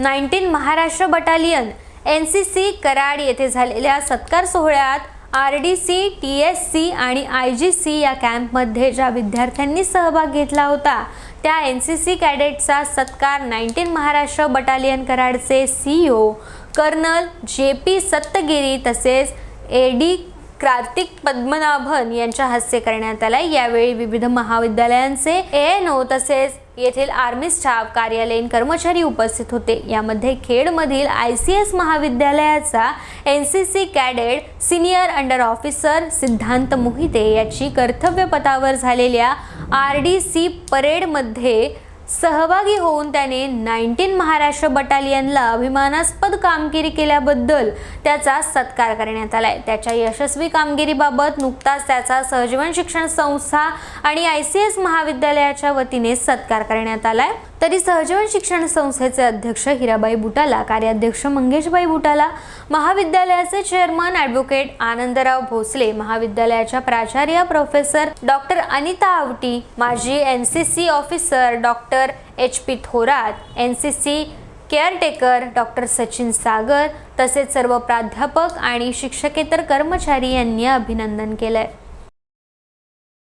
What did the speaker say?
Nineteen Maharashtra battalion N C C Karad येथे झालेल्या सत्कार सोहळ्यात R D C T S C आणि आय जी सी या कॅम्पमध्ये ज्या विद्यार्थ्यांनी सहभाग घेतला होता त्या एन सी सी कॅडेटचा सत्कार nineteen Maharashtra battalion कराडचे C O colonel J P Sattagiri तसेच ए डी कार्तिक पद्मनाभन यांच्या हस्ते करण्यात आला यावेळी विविध महाविद्यालयांचे एन ओ तसेच येथील आर्मी स्टाफ कार्यालयीन कर्मचारी उपस्थित होते. यामध्ये खेडमधील आय सी एस महाविद्यालयाचा N C C cadet senior under officer Siddhant Mohite याची कर्तव्यपथावर झालेल्या आर डी सी परेडमध्ये सहभागी होऊन त्याने नाईन्टीन महाराष्ट्र बटालियनला अभिमानास्पद कामगिरी केल्याबद्दल त्याचा सत्कार करण्यात आलाय. त्याच्या यशस्वी कामगिरीबाबत नुकताच त्याचा सहजीवन शिक्षण संस्था आणि आय सी एस महाविद्यालयाच्या वतीने सत्कार करण्यात आलाय. तरी सहजीवन शिक्षण संस्थेचे अध्यक्ष हिराबाई बुटाला कार्याध्यक्ष मंगेशबाई बुटाला महाविद्यालयाचे चेअरमन ॲडव्होकेट आनंदराव भोसले महाविद्यालयाच्या प्राचार्य प्रोफेसर डॉक्टर अनिता आवटी माजी N C C officer doctor H P Thorat N C C caretaker doctor Sachin Sagar तसेच सर्व प्राध्यापक आणि शिक्षकेतर कर्मचारी यांनी अभिनंदन केलं आहे